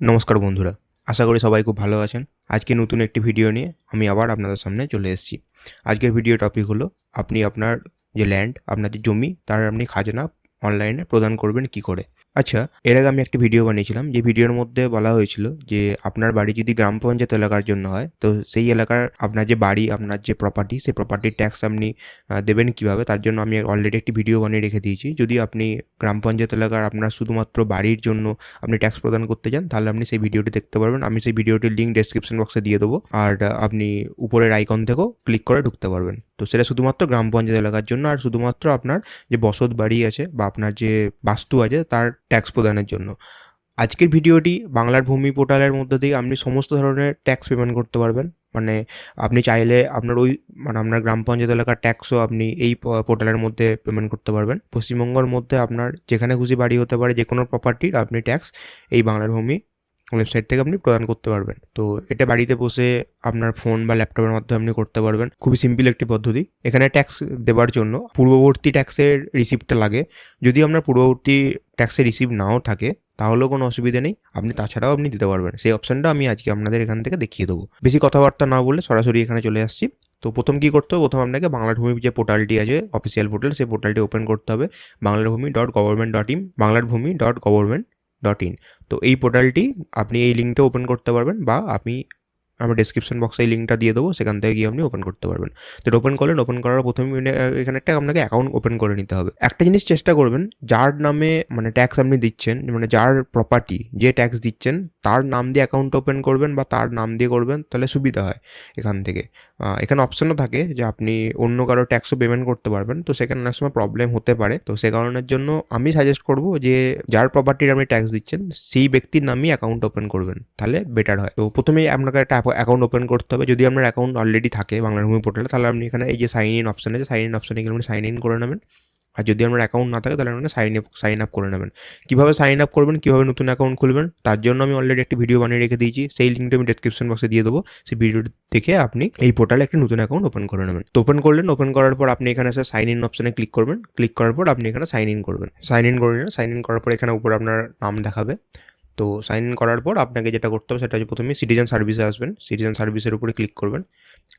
নমস্কার বন্ধুরা, আশা করি সবাই খুব ভালো আছেন। আজকে নতুন একটি ভিডিও নিয়ে আমি আবার আপনাদের সামনে চলে এসেছি। আজকের ভিডিও টপিক হলো, আপনি আপনার যে ল্যান্ড আপনার যে জমি, তার আপনি খাজনা অনলাইনে প্রদান করবেন কি করে? আচ্ছা এর আগে আমি একটি ভিডিও বানিয়েছিলাম, যে ভিডিওর মধ্যে বলা হয়েছিল যে আপনার বাড়ি যদি গ্রাম পঞ্চায়েত এলাকার জন্য হয়, তো সেই এলাকার আপনার যে বাড়ি, আপনার যে প্রপার্টি সেই প্রপার্টির ট্যাক্স আপনি দেবেন কীভাবে? তার জন্য আমি অলরেডি একটি ভিডিও বানিয়ে রেখে দিয়েছি। যদি আপনি গ্রাম পঞ্চায়েত এলাকার আপনার শুধুমাত্র বাড়ির জন্য আপনি ট্যাক্স প্রদান করতে চান, তাহলে আপনি সেই ভিডিওটি দেখতে পারবেন। আমি সেই ভিডিওটির লিঙ্ক ডেসক্রিপশন বক্সে দিয়ে দেবো। আর আপনি উপরের আইকন থেকেও ক্লিক করে ঢুকতে পারবেন। তো সেটা শুধুমাত্র গ্রাম পঞ্চায়েত এলাকার জন্য, আর শুধুমাত্র আপনার যে বসত বাড়ি আছে বা আপনার যে বাস্তু আছে, তার ট্যাক্স প্রদানের জন্য। আজকের ভিডিওটি বাংলার ভূমি পোর্টালের মধ্যে দিয়ে আপনি সমস্ত ধরনের ট্যাক্স পেমেন্ট করতে পারবেন। মানে আপনি চাইলে আপনার ওই মানে আপনার গ্রাম পঞ্চায়েত এলাকার ট্যাক্সও আপনি এই পোর্টালের মধ্যে পেমেন্ট করতে পারবেন। পশ্চিমবঙ্গের মধ্যে আপনার যেখানে খুশি বাড়ি হতে পারে যে কোনো প্রপার্টির আপনি ট্যাক্স এই বাংলার ভূমি ওয়েবসাইট থেকে আপনি প্রদান করতে পারবেন। তো এটা বাড়িতে বসে আপনার ফোন বা ল্যাপটপের মাধ্যমে আপনি করতে পারবেন। খুবই সিম্পল একটি পদ্ধতি। এখানে ট্যাক্স দেওয়ার জন্য পূর্ববর্তী ট্যাক্সের রিসিপ্টটা লাগে। যদি আপনার পূর্ববর্তী ট্যাক্সের রিসিপ্ট নাও থাকে তাহলেও কোনো অসুবিধা নেই। আপনি তাছাড়াও আপনি দিতে পারবেন। সেই অপশানটা আমি আজকে আপনাদের এখান থেকে দেখিয়ে দেবো। বেশি কথাবার্তা না বলে সরাসরি এখানে চলে আসছি। তো প্রথম কী করতে হবে? প্রথম আপনাকে বাংলার ভূমি যে পোর্টালটি আছে অফিসিয়াল পোর্টাল সেই পোর্টালটি ওপেন করতে হবে। বাংলার ভূমি ডট গভর্নমেন্ট ডট ইন বাংলার ভূমি ডট গভর্নমেন্ট ডট ইন তো এই পোর্টালটি আপনি এই লিঙ্কটা ওপেন করতে পারবেন বা আপনি আমার ডেসক্রিপশন বক্সে এই লিঙ্কটা দিয়ে দেবো, সেখান থেকে গিয়ে আপনি ওপেন করতে পারবেন। তো ওপেন করলেন ওপেন করার প্রথমে এখানে একটা আপনাকে অ্যাকাউন্ট ওপেন করে নিতে হবে। একটা জিনিস চেষ্টা করবেন, যার নামে মানে ট্যাক্স আপনি দিচ্ছেন মানে যার প্রপার্টি যে ট্যাক্স দিচ্ছেন, তার নাম দিয়ে অ্যাকাউন্ট ওপেন করবেন বা তার নাম দিয়ে করবেন, তাহলে সুবিধা হয় এখান থেকে। এখানে অপশনও থাকে যে আপনি অন্য কারও ট্যাক্সও পেমেন্ট করতে পারবেন, তো সেখানে অনেক সময় প্রবলেম হতে পারে। তো সে কারণের জন্য আমি সাজেস্ট করব যে, যার প্রপার্টির আপনি ট্যাক্স দিচ্ছেন, সেই ব্যক্তির নামই অ্যাকাউন্ট ওপেন করবেন, তাহলে বেটার হয়। তো প্রথমেই আপনাকে একটা অ্যাকাউন্ট ওপেন করতে হবে। যদি আপনার অ্যাকাউন্ট অলরেডি থাকে বাংলা ভূমি পোর্টালে তাহলে আপনি এখানে এই যে সাইন ইন অপশন আছে সাইন ইন অপশনে গেলে আপনি সাইন ইন করে নেবেন। আর যদি আপনার অ্যাকাউন্ট না থাকে, তাহলে আপনি সাইন আপ সাইন আপ করে নেবেন। কীভাবে সাইন আপ করবেন, কীভাবে নতুন অ্যাকাউন্ট খুলবেন, তার জন্য আমি অলরেডি একটি ভিডিও বানিয়ে রেখে দিয়েছি। সেই লিঙ্কটা আমি ডেসক্রিপশন বক্সে দিয়ে দেবো। সেই ভিডিওটি দেখে আপনি এই পোর্টালে একটি নতুন অ্যাকাউন্ট ওপেন করে নেবেন। তো ওপেন করলেন ওপেন করার পর আপনি এখানে এসে সাইন ইন অপশনে ক্লিক করবেন। ক্লিক করার পর আপনি এখানে সাইন ইন করবেন। সাইন ইন করে নিলেন। সাইন ইন করার পর এখানে উপরে আপনার নাম দেখাবে। তো সাইন ইন করার পর আপনাকে যেটা করতে হবে সেটা হচ্ছে প্রথমে সিটিজেন সার্ভিসে আসবেন। সিটিজেন সার্ভিসের উপরে ক্লিক করবেন।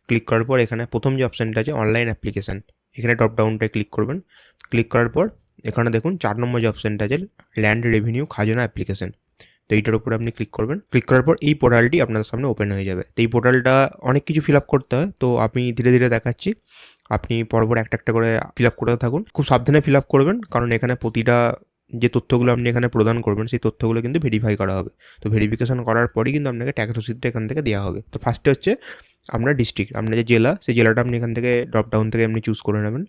ক্লিক করার পর এখানে প্রথম যে অপশানটা আছে অনলাইন অ্যাপ্লিকেশান এখানে ড্রপ ডাউনটায় ক্লিক করবেন। ক্লিক করার পর এখানে দেখুন চার নম্বর যে অপশানটা আছে ল্যান্ড রেভিনিউ খাজনা অ্যাপ্লিকেশন তো এইটার উপরে আপনি ক্লিক করবেন। ক্লিক করার পর এই পোর্টালটি আপনার সামনে ওপেন হয়ে যাবে। তো এই পোর্টালটা অনেক কিছু ফিল আপ করতে হয়। তো আমি ধীরে ধীরে দেখাচ্ছি। আপনি পরপর একটা একটা করে ফিল আপ করতে থাকুন। খুব সাবধানে ফিল আপ করবেন। কারণ এখানে প্রতিটা যে তথ্যগুলো আপনি এখানে প্রদান করবেন, সেই তথ্যগুলো কিন্তু ভেরিফাই করা হবে। তো ভেরিফিকেশন করার পরই কিন্তু আপনাকে ট্যাক্স রসিদটা এখান থেকে দেওয়া হবে। তো ফার্স্টে হচ্ছে আপনার ডিস্ট্রিক্ট আপনার যে জেলা, সেই জেলাটা আপনি এখান থেকে ড্রপ ডাউন থেকে আপনি চুজ করে নেবেন।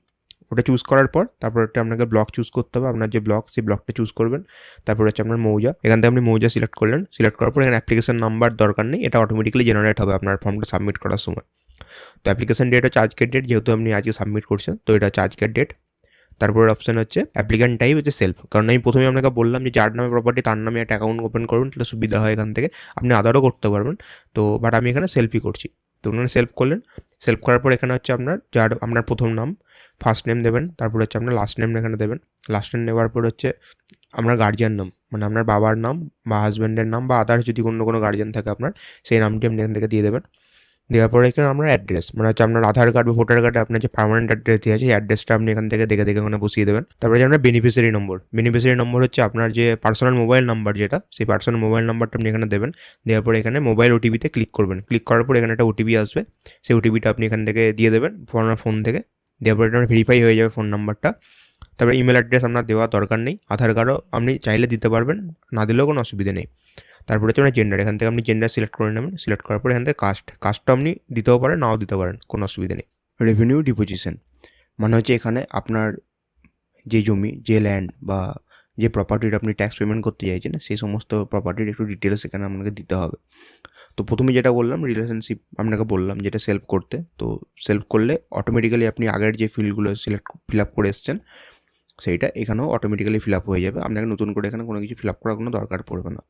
ওটা চুজ করার পর তারপর একটা আপনাকে ব্লক চুজ করতে হবে। আপনার যে ব্লক সেই ব্লকটা চুজ করবেন। তারপর হচ্ছে আপনার মৌজা। এখান থেকে আপনি মৌজা সিলেক্ট করলেন। সিলেক্ট করার পর এখানে অ্যাপ্লিকেশন নাম্বার দরকার নেই। এটা অটোমেটিক্যালি জেনারেট হবে আপনার ফর্মটা সাবমিট করার সময়। তো অ্যাপ্লিকেশন ডেট হচ্ছে আজকের ডেট যেহেতু আপনি আজকে সাবমিট করছেন, তো এটা হচ্ছে আজকের ডেট তারপরের অপশান হচ্ছে অ্যাপ্লিক্যান্ট টাইপ হচ্ছে সেলফ কারণ আমি প্রথমে আপনাকে বললাম যে যার নামে প্রপার্টি তার নামে একটা অ্যাকাউন্ট ওপেন করুন, তাহলে সুবিধা হয় এখান থেকে। আপনি আদারও করতে পারবেন। তো বাট আমি এখানে সেলফই করছি। তো ওখানে সেলফ করলেন। সেলফ করার পর এখানে হচ্ছে আপনার যার, আপনার প্রথম নাম ফার্স্ট নেম দেবেন, তারপর হচ্ছে আপনার লাস্ট নেম এখানে দেবেন। লাস্ট নেম নেওয়ার পর হচ্ছে আপনার গার্জিয়ান নাম মানে আপনার বাবার নাম বা হাজব্যান্ডের নাম বা আদার্স যদি অন্য কোনো গার্জিয়ান থাকে আপনার, সেই নামটি আপনি এখান থেকে দিয়ে দেবেন। দেওয়ার পরে এখানে আমরা অ্যাড্রেস মানে হচ্ছে আপনার আধার কার্ড বা ভোটার কার্ডে আপনার যে পার্মানেন্ট অ্যাড্রেস দিয়ে আছে সেই অ্যাড্রেসটা আপনি এখান থেকে দেখে দেখে ওখানে বসিয়ে দেবেন। তারপরে যে আপনার বেনিফিসিয়ারি নম্বর বেনিফিসিয়ারি নম্বর হচ্ছে আপনার যে পার্সোনাল মোবাইল নাম্বার যেটা, সেই পার্সোনাল মোবাইল নাম্বারটা আপনি এখানে দেবেন। দেওয়ার পরে এখানে মোবাইল ওটিপিতে ক্লিক করবেন। ক্লিক করার পর এখানে একটা ওটিপি আসবে, সেই ওটিপিটা আপনি এখান থেকে দিয়ে দেবেন আপনার ফোন থেকে। দেওয়ার পরে আপনার ভেরিফাই হয়ে যাবে ফোন নাম্বারটা তারপরে ইমেল অ্যাড্রেস আপনার দেওয়া দরকার নেই। আধার কার্ডও আপনি চাইলে দিতে পারবেন, না দিলেও কোনো অসুবিধা নেই। তারপরে হচ্ছে আপনার জেন্ডার এখান থেকে আপনি জেন্ডার সিলেক্ট করে নেবেন। সিলেক্ট করার পরে এখান থেকে কাস্ট কাস্টটা আপনি দিতেও পারেন, নাও দিতে পারেন, কোনো অসুবিধা নেই। রেভিনিউ ডিপোজিশন মানে হচ্ছে এখানে আপনার যে জমি, যে ল্যান্ড বা যে প্রপার্টির আপনি ট্যাক্স পেমেন্ট করতে চাইছেন, সেই সমস্ত প্রপার্টির একটু ডিটেলস এখানে আপনাকে দিতে হবে। তো প্রথমে যেটা বললাম রিলেশনশিপ আপনাকে বললাম যেটা সেলফ করতে। তো সেলফ করলে অটোমেটিক্যালি আপনি আগের যে ফিল্ডগুলো সিলেক্ট ফিল আপ করে এসছেন, সেইটা এখানেও অটোমেটিক্যালি ফিল আপ হয়ে যাবে। আপনাকে নতুন করে এখানে কোনো কিছু ফিল আপ করার কোনো দরকার পড়বে না।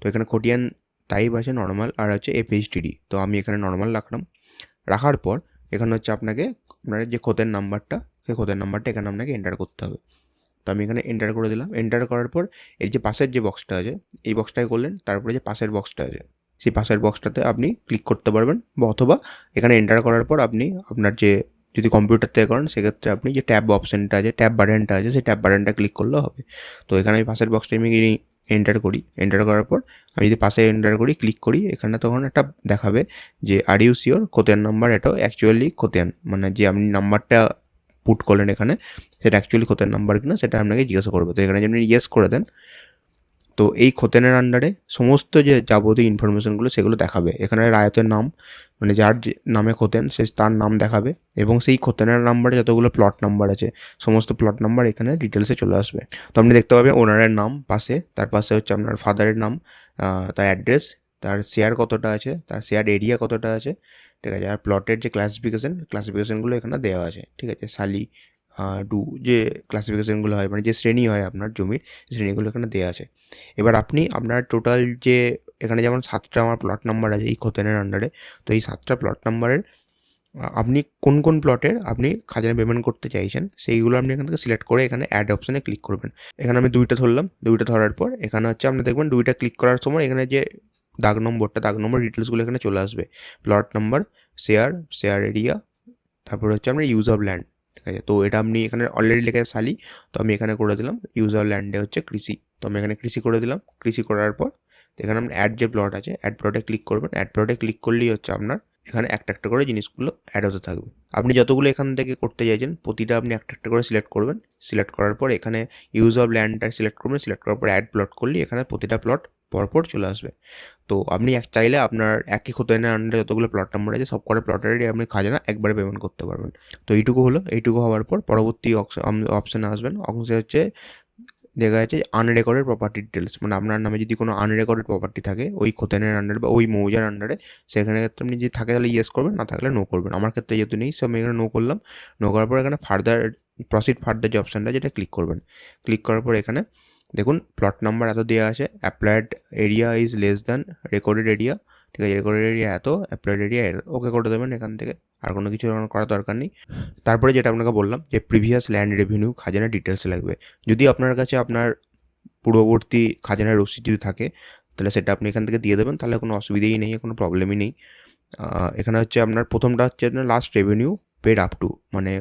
তো এখানে খতিয়ান টাইপ আছে নর্মাল আর হচ্ছে এপিএইচডিডি তো আমি এখানে নর্মাল রাখলাম। রাখার পর এখানে হচ্ছে আপনাকে আপনার যে খোতের নাম্বারটা সেই খোতের নাম্বারটা এখানে আপনাকে এন্টার করতে হবে। তো আমি এখানে এন্টার করে দিলাম। এন্টার করার পর এর যে পাশের যে বক্সটা আছে, এই বক্সটায় করলেন, তারপরে যে পাশের বক্সটা আছে, সেই পাশের বক্সটাতে আপনি ক্লিক করতে পারবেন বা অথবা এখানে এন্টার করার পর আপনি আপনার যে, যদি কম্পিউটার থেকে করেন, সেক্ষেত্রে আপনি যে ট্যাব অপশানটা আছে ট্যাব বাটনটা আছে, সেই ট্যাব বাটনটা ক্লিক করলেও হবে। তো এখানে আমি পাশের বক্সটা আমি এন্টার করি। এন্টার করার পর আমি যদি পাশে এন্টার করি ক্লিক করি, এখানে তখন একটা দেখাবে যে আর ইউ সিওর কোতিয়ান নাম্বার এটাও অ্যাকচুয়ালি খোতেন মানে যে আপনি নাম্বারটা পুট করলেন এখানে, সেটা অ্যাকচুয়ালি খতিয়ান নাম্বার কিনা, সেটা আপনাকে জিজ্ঞাসা করবে। তো এখানে যদি আপনি ইয়েস করে দেন তো এই খোতেনের আন্ডারে সমস্ত যে যাবতীয় ইনফরমেশনগুলো সেগুলো দেখাবে। এখানে রায়তের নাম মানে যার নামে খোতেন, সে তার নাম দেখাবে এবং সেই খোতেনের নাম্বারে যতগুলো প্লট নাম্বার আছে, সমস্ত প্লট নাম্বার এখানে ডিটেলসে চলে আসবে। তো আপনি দেখতে পাবেন ওনারের নাম পাশে, তার পাশে হচ্ছে আপনার ফাদারের নাম তার অ্যাড্রেস তার শেয়ার কতটা আছে, তার শেয়ার এরিয়া কতটা আছে, ঠিক আছে, আর প্লটের যে ক্লাসিফিকেশন ক্লাসিফিকেশনগুলো এখানে দেওয়া আছে, ঠিক আছে, সালি ডু যে ক্লাসিফিকেশনগুলো হয় মানে যে শ্রেণি হয় আপনার জমির শ্রেণীগুলো এখানে দেওয়া আছে। এবার আপনি আপনার টোটাল যে এখানে যেমন সাতটা আমার প্লট নাম্বার আছে, এই খোতেনের আন্ডারে তো এই সাতটা প্লট নাম্বারের আপনি কোন কোন প্লটের আপনি খাজানা পেমেন্ট করতে চাইছেন, সেইগুলো আপনি এখান থেকে সিলেক্ট করে এখানে অ্যাড অপশানে ক্লিক করবেন। এখানে আমি দুইটা ধরলাম, দুইটা ধরার পর এখানে হচ্ছে আপনি দেখবেন দুইটা ক্লিক করার সময় এখানে যে দাগ নম্বরটা, দাগ নম্বর ডিটেলসগুলো এখানে চলে আসবে। Plot number share share area তারপর হচ্ছে আপনার ইউজ অফ ল্যান্ড ঠিক আছে? তো এটা আপনি এখানে অলরেডি লেখা সালি। তো আমি এখানে করে দিলাম। ইউজ অফ ল্যান্ডে হচ্ছে কৃষি। তো আমি এখানে কৃষি করে দিলাম। কৃষি করার পর এখানে আপনার অ্যাড যে প্লট আছে অ্যাড প্লটে ক্লিক করবেন। অ্যাড প্লটে ক্লিক করলেই হচ্ছে আপনার এখানে একটা একটা করে জিনিসগুলো অ্যাড হতে থাকবে। আপনি যতগুলো এখান থেকে করতে চাইছেন, প্রতিটা আপনি একটা একটা করে সিলেক্ট করবেন। সিলেক্ট করার পর এখানে ইউজ অফ ল্যান্ডটা সিলেক্ট করবেন। সিলেক্ট করার পর অ্যাড প্লট করলে এখানে প্রতিটা প্লট পরপর চলে আসবে। তো আপনি এক চাইলে আপনার একই খোতাইনের আন্ডারে যতগুলো প্লট নাম্বার আছে, সব কটা প্লটেরই আপনি খাজানা একবারে পেমেন্ট করতে পারবেন। তো এইটুকু হলো, এইটুকু হওয়ার পর পরবর্তী অপশানে আসবেন। অপশানে হচ্ছে দেখা যাচ্ছে আনরেকর্ডেড প্রপার্টি ডিটেলস মানে আপনার নামে যদি কোনো আনরেকর্ডেড প্রপার্টি থাকে, ওই খোতেনের আন্ডারে বা ওই মৌজার আন্ডারে সেখানে ক্ষেত্রে আপনি যদি থাকে তাহলে ইয়েস করবেন, না থাকলে নো করবেন। আমার ক্ষেত্রে যেহেতু নেই সো আমি এখানে নো করলাম। নো করার পর এখানে ফার্দার প্রসিড ফার্দার যে অপশানটা যেটা ক্লিক করবেন। ক্লিক করার পর এখানে দেখুন প্লট নাম্বার এত দেওয়া আছে applied area is less than recorded area ঠিক আছে রেকর্ডেড এরিয়া এত অ্যাপ্লাইড এরিয়া ওকে করে দেবেন এখান থেকে, আর কোনো কিছু করার দরকার নেই। তারপরে যেটা আপনাকে বললাম যে প্রিভিয়াস ল্যান্ড রেভিনিউ খাজানা ডিটেলস লাগবে। যদি আপনার কাছে আপনার পূর্ববর্তী খাজানার রসিদ যদি থাকে, তাহলে সেটা আপনি এখান থেকে দিয়ে দেবেন, তাহলে কোনো অসুবিধেই নেই, কোনো প্রবলেমই নেই। এখানে হচ্ছে আপনার প্রথমটা হচ্ছে আপনার last revenue paid up to মানে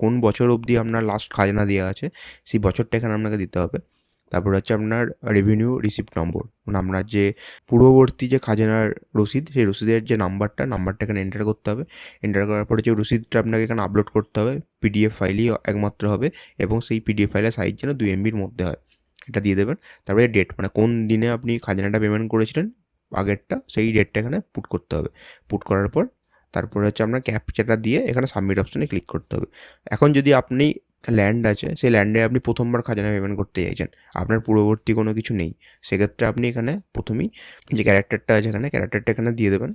কোন বছর অবধি আপনার লাস্ট খাজনা দেওয়া আছে, সেই বছরটা এখানে আপনাকে দিতে হবে। তারপর হচ্ছে আপনার রেভিনিউ রিসিপ্ট নম্বর মানে আপনার যে পূর্ববর্তী যে খাজনার রসিদ, সেই রসিদের যে নাম্বারটা নাম্বারটা এখানে এন্টার করতে হবে। এন্টার করার পরে যে রসিদটা আপনাকে এখানে আপলোড করতে হবে পিডিএফ ফাইলই একমাত্র হবে এবং সেই পিডিএফ ফাইলের সাইজ যেন দুই এমবির মধ্যে হয়। এটা দিয়ে দেবেন। তারপরে ডেট মানে কোন দিনে আপনি খাজানাটা পেমেন্ট করেছিলেন, আগেরটা, সেই ডেটটা এখানে পুট করতে হবে। পুট করার পর তারপরে হচ্ছে আপনার ক্যাপচারটা দিয়ে এখানে সাবমিট অপশানে ক্লিক করতে হবে। এখন যদি আপনি ল্যান্ড আছে, সেই ল্যান্ডে আপনি প্রথমবার খাজানা পেমেন্ট করতে চাইছেন। আপনার পূর্ববর্তী কোনো কিছু নেই। সেক্ষেত্রে আপনি এখানে প্রথমেই যে ক্যারেক্টারটা আছে এখানে ক্যারেক্টারটা এখানে দিয়ে দেবেন।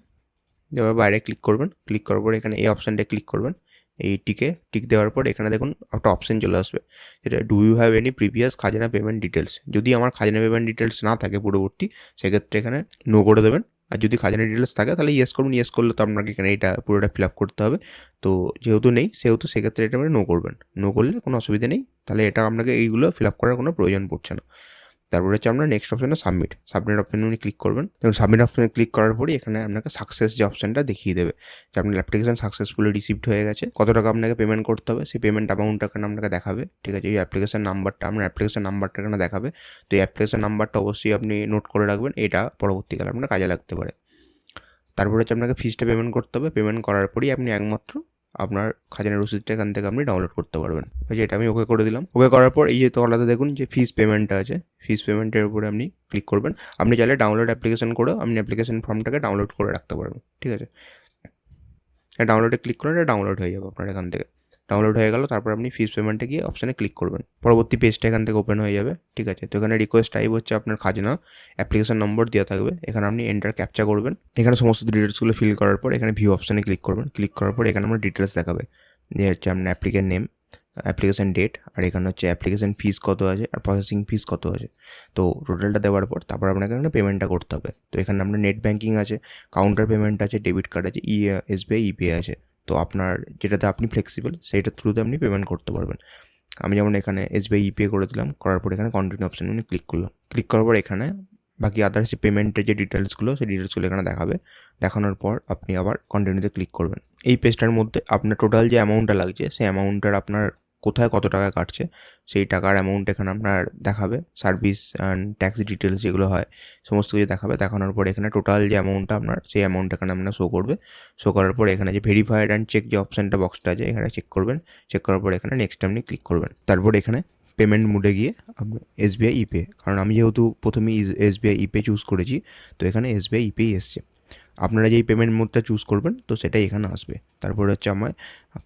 দেওয়ার বাইরে ক্লিক করবেন। ক্লিক করার পর এখানে এই অপশানটা ক্লিক করবেন। এই টিকে টিক দেওয়ার পর এখানে দেখুন একটা অপশান চলে আসবে। যেটা do you have any previous খাজানা পেমেন্ট ডিটেলস যদি আমার খাজানা পেমেন্ট ডিটেলস না থাকে পূর্ববর্তী, সেক্ষেত্রে এখানে নো করে দেবেন। আর যদি খাজানা ডিটেলস থাকে, তাহলে ইয়েস করুন। ইয়েস করলে তো আপনাকে এখানে এটা পুরোটা ফিল আপ করতে হবে। তো যেহেতু নেই, সেহেতু সেক্ষেত্রে এটা মানে নো করবেন। নো করলে কোনো অসুবিধা নেই। তাহলে এটা আপনাকে এইগুলো ফিল আপ করার কোনো প্রয়োজন পড়ছে না। তারপরে হচ্ছে আপনার নেক্সট অপশানে সাবমিট সাবমিট অপশানে উনি ক্লিক করবেন। এবং সাবমিট অপশানে ক্লিক করার পরই এখানে আপনাকে সাকসেস যে অপশানটা দেখিয়ে দেবে। যে আপনার অ্যাপ্লিকেশন সাকসেসফুলি রিসিভড হয়ে গেছে। কত টাকা আপনাকে পেমেন্ট করতে হবে? সেই পেমেন্ট অ্যামাউন্টটা এখানে আপনাকে দেখাবে। ঠিক আছে? এই অ্যাপ্লিকেশন নাম্বারটা আপনার অ্যাপ্লিকেশন নাম্বারটা এখানে দেখাবে। তো এই অ্যাপ্লিকেশন নাম্বারটা অবশ্যই আপনি নোট করে রাখবেন। এটা পরবর্তীকালে আপনার কাজে লাগতে পারে। তারপরে হচ্ছে আপনাকে ফিজটা পেমেন্ট করতে হবে। পেমেন্ট করার পরই আপনি একমাত্র আপনার খাজানার রসিদটা এখান থেকে আপনি ডাউনলোড করতে পারবেন। ওই যে এটা আমি ওকে করে দিলাম। ওকে করার পর এই যে তলাতে দেখুন যে ফিস পেমেন্টটা আছে। ফিস পেমেন্টের উপরে আপনি ক্লিক করবেন। আপনি চাইলে ডাউনলোড অ্যাপ্লিকেশান করে আপনি অ্যাপ্লিকেশান ফর্মটাকে ডাউনলোড করে রাখতে পারবেন। ঠিক আছে? ডাউনলোডে ক্লিক করে এটা ডাউনলোড হয়ে যাবে আপনার এখান থেকে। ডাউনলোড হয়ে গেল, তারপর আপনি ফিস পেমেন্টে গিয়ে অপশানে ক্লিক করবেন। পরবর্তী পেজটা এখান থেকে ওপেন হয়ে যাবে, ঠিক আছে? তো এখানে রিকোয়েস্ট টাইপ হচ্ছে আপনার খাজনা অ্যাপ্লিকেশন নম্বর দেওয়া থাকবে, এখানে আপনি এন্টার ক্যাপচা করবেন। এখানে সমস্ত ডিটেলসগুলো ফিল করার পর এখানে ভিউ অপশানে ক্লিক করবেন। ক্লিক করার পর এখানে আপনার ডিটেলস দেখাবে। যে হচ্ছে আপনার অ্যাপ্লিকের নেম অ্যাপ্লিকেশন ডেট আর এখানে হচ্ছে অ্যাপ্লিকেশন ফিস কত আছে, আর প্রসেসিং ফিস কত আছে। তো টোটালটা দেওয়ার পর তারপর আপনাকে এখানে পেমেন্টটা করতে হবে। তো এখানে আপনার নেট ব্যাঙ্কিং আছে কাউন্টার পেমেন্ট আছে ডেবিট কার্ড আছে ই এসবিআই ইপিআই আছে। তো আপনার যেটাতে আপনি ফ্লেক্সিবল সেইটার থ্রুতে আপনি পেমেন্ট করতে পারবেন। আমি যেমন এখানে এসবিআই ইপে করে দিলাম, করার পর এখানে কন্টিনিউ অপশান আমি ক্লিক করলাম। ক্লিক করার পর এখানে বাকি আদার্স পেমেন্টের যে ডিটেলসগুলো সেই ডিটেলসগুলো এখানে দেখাবে। দেখানোর পর আপনি আবার কন্টিনিউতে ক্লিক করবেন। এই পেজটার মধ্যে আপনার টোটাল যে অ্যামাউন্টটা লাগছে, সেই অ্যামাউন্টটার আপনার কোথায় কত টাকা কাটছে, সেই টাকার অ্যামাউন্ট এখানে আপনার দেখাবে। সার্ভিস অ্যান্ড ট্যাক্স ডিটেলস যেগুলো হয়, সমস্ত কিছু দেখাবে। দেখানোর পর এখানে টোটাল যে অ্যামাউন্টটা আপনার, সেই অ্যামাউন্ট এখানে আপনার শো করবে। শো করার পর এখানে যে ভেরিফাইড অ্যান্ড চেক যে অপশানটা বক্সটা আছে, এখানে চেক করবেন। চেক করার পর এখানে নেক্সট আপনি ক্লিক করবেন। তারপর এখানে পেমেন্ট মুডে গিয়ে আপনি এসবিআই ইপে কারণ আমি যেহেতু প্রথমেই এসবিআই ইপে চুজ করেছি, তো এখানে এসবিআই ইপেই এসছে। আপনারা যেই পেমেন্ট মোডটা চুজ করবেন, তো সেটাই এখানে আসবে। তারপরে হচ্ছে আমার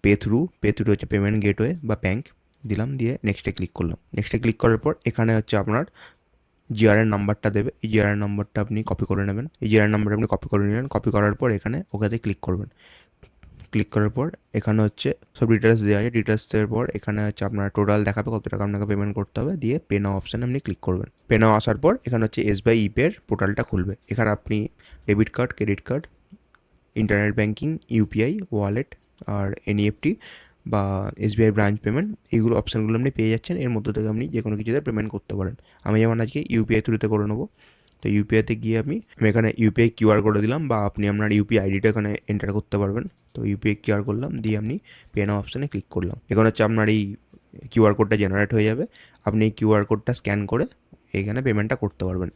পে থ্রু পে থ্রু হচ্ছে পেমেন্ট গেটওয়ে বা ব্যাঙ্ক দিলাম, দিয়ে নেক্সটে ক্লিক করলাম। নেক্সটে ক্লিক করার পর এখানে হচ্ছে আপনার জিআরএন নাম্বারটা দেবে। এই জিআরএন নাম্বারটা আপনি কপি করে নেবেন। এই জিআরএন নাম্বারটা আপনি কপি করে নিলেন। কপি করার পর এখানে ওখানে ক্লিক করবেন। ক্লিক করার পর এখানে হচ্ছে সব ডিটেলস দেওয়া আছে। ডিটেলস দেওয়ার পর এখানে হচ্ছে আপনার টোটাল দেখাবে কত টাকা আপনাকে পেমেন্ট করতে হবে। দিয়ে পে নাও অপশানে আপনি ক্লিক করবেন। পে নাও আসার পর এখানে হচ্ছে এস বাই ইপের পোর্টালটা খুলবে। এখানে আপনি debit card credit card internet banking UPI wallet আর এনইএফটি বা এসবিআই ব্রাঞ্চ পেমেন্ট এইগুলো অপশানগুলো আপনি পেয়ে যাচ্ছেন। এর মধ্যে থেকে আপনি যে কোনো কিছুতে পেমেন্ট করতে পারেন। আমি যেমন আজকে ইউপিআই থ্রুতে করে নেব। তো ইউপিআইতে গিয়ে আমি আমি এখানে ইউপিআই কিউআর করে দিলাম বা আপনি আপনার ইউপিআই আইডিটা এখানে এন্টার করতে পারবেন। তো ইউপিআই কিউআর করলাম, দিয়ে আপনি পেন অপশানে ক্লিক করলাম। এখানে হচ্ছে আপনার এই কিউআর কোডটা জেনারেট হয়ে যাবে। আপনি এই কিউআর কোডটা স্ক্যান করে এখানে পেমেন্টটা করতে পারবেন।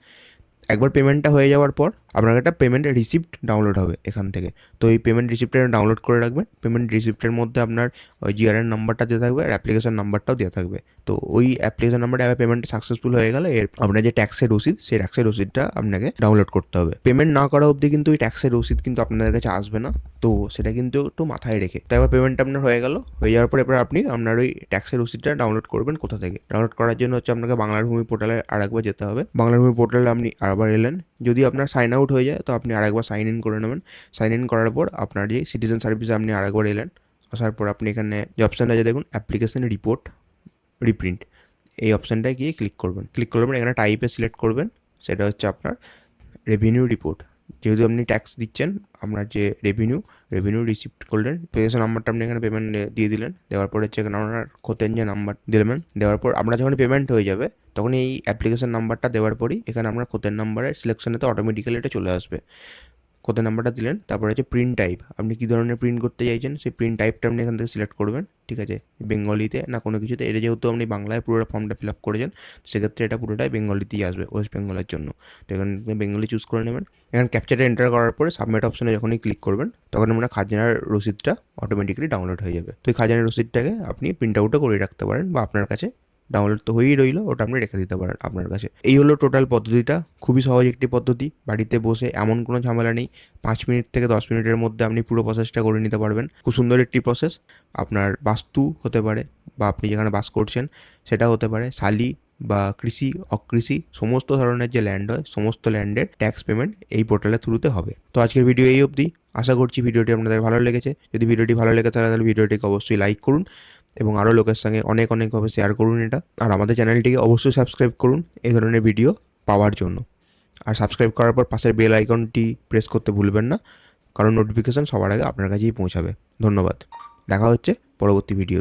একবার পেমেন্টটা হয়ে যাওয়ার পর আপনার একটা পেমেন্ট রিসিপ্ট ডাউনলোড হবে এখান থেকে। তো এই পেমেন্ট রিসিপ্টটা ডাউনলোড করে রাখবেন। পেমেন্ট রিসিপ্টের মধ্যে আপনার ওই জিআরএর নাম্বারটা দেওয়া থাকবে আর অ্যাপ্লিকেশন নাম্বারটাও দেওয়া থাকবে। তো ওই অ্যাপ্লিকেশন নাম্বারে পেমেন্ট সাকসেসফুল হয়ে গেলে এর আপনার যে ট্যাক্সের রসিদ, সেই ট্যাক্সের রসিদটা আপনাকে ডাউনলোড করতে হবে। পেমেন্ট না করা অবধি কিন্তু ওই ট্যাক্সের রসিদ কিন্তু আপনাদের কাছে আসবে না। তো সেটা কিন্তু একটু মাথায় রেখে। তো এবার পেমেন্ট আপনার হয়ে গেল। হয়ে যাওয়ার পর এবার আপনি আপনার ওই ট্যাক্সের রসিদটা ডাউনলোড করবেন কোথা থেকে? ডাউনলোড করার জন্য হচ্ছে আপনাকে বাংলার ভূমি পোর্টালে আর একবার যেতে হবে। বাংলার ভূমি পোর্টালে আপনি আরেকবার এলেন। যদি আপনার সাইন আউট হয়ে যায়, তো আপনি আরেকবার সাইন ইন করে নেবেন। সাইন ইন করার পর আপনার যে সিটিজেন সার্ভিসে আপনি আরেকবার এলেন, আসার পর আপনি এখানে যে অপশানটা আছে দেখুন অ্যাপ্লিকেশান রিপোর্ট রিপ্রিন্ট এই অপশানটায় গিয়ে ক্লিক করবেন। ক্লিক করবেন এখানে টাইপে সিলেক্ট করবেন, সেটা হচ্ছে আপনার রেভিনিউ রিপোর্ট যেহেতু আপনি ট্যাক্স দিচ্ছেন, আপনার যে রেভিনিউ রেভিনিউ রিসিপ্ট করলেন পেজের নাম্বারটা আপনি এখানে পেমেন্ট দিয়ে দিলেন, দেওয়ার পর হচ্ছে এখানে আপনার খোতেন যে নাম্বার দিলেন, দেওয়ার পর আপনার যখন পেমেন্ট হয়ে যাবে তখন এই অ্যাপ্লিকেশন নাম্বারটা দেওয়ার পরই এখানে আপনার খোতের নাম্বারের সিলেকশনেতে অটোমেটিক্যালি এটা চলে আসবে। কোথায় নাম্বারটা দিলেন? তারপরে হচ্ছে প্রিন্ট টাইপ আপনি কী ধরনের প্রিন্ট করতে চাইছেন? সেই প্রিন্ট টাইপটা আপনি এখান থেকে সিলেক্ট করবেন, ঠিক আছে? বেঙ্গলিতে না কোনো কিছুতে। এটা যেহেতু আপনি বাংলায় পুরো ফর্মটা ফিল আপ করেছেন সেক্ষেত্রে এটা পুরোটাই বেঙ্গলিতেই আসবে ওয়েস্ট বেঙ্গলের জন্য। তো এখানে বেঙ্গলি চুজ করে নেবেন। এখানে ক্যাপচারটা এন্টার করার পরে সাবমিট অপশনে যখনই ক্লিক করবেন, তখন আপনার খাজনার রসিদটা অটোমেটিক্যালি ডাউনলোড হয়ে যাবে। তো এই খাজনার রসিদটাকে আপনি প্রিন্ট আউটও করে রাখতে পারেন বা আপনার কাছে ডাউনলোড তো হয়েই রইল, ওটা আপনি রেখে দিতে পারেন আপনার কাছে। এই হলো টোটাল পদ্ধতিটা, খুবই সহজ একটি পদ্ধতি। বাড়িতে বসে এমন কোনো ঝামেলা নেই, পাঁচ মিনিট থেকে দশ মিনিটের মধ্যে আপনি পুরো প্রসেসটা করে নিতে পারবেন। খুব সুন্দর একটি প্রসেস আপনার বাস্তু হতে পারে বা আপনি যেখানে বাস করছেন সেটা হতে পারে, শালি বা কৃষি, অকৃষি, সমস্ত ধরনের যে ল্যান্ড হয়, সমস্ত ল্যান্ডের ট্যাক্স পেমেন্ট এই পোর্টালের থ্রুতে হবে। তো আজকের ভিডিও এই অবধি, আশা করছি ভিডিওটি আপনাদের ভালো লেগেছে। যদি ভিডিওটি ভালো লেগে থাকে, তাহলে ভিডিওটিকে অবশ্যই লাইক করুন। এবং আরও লোকের সঙ্গে অনেক অনেকভাবে শেয়ার করুন এটা। আর আমাদের চ্যানেলটিকে অবশ্যই সাবস্ক্রাইব করুন এই ধরনের ভিডিও পাওয়ার জন্য। আর সাবস্ক্রাইব করার পর পাশের বেল আইকনটি প্রেস করতে ভুলবেন না, কারণ নোটিফিকেশান সবার আগে আপনার কাছেই পৌঁছাবে। ধন্যবাদ। দেখা হচ্ছে পরবর্তী ভিডিও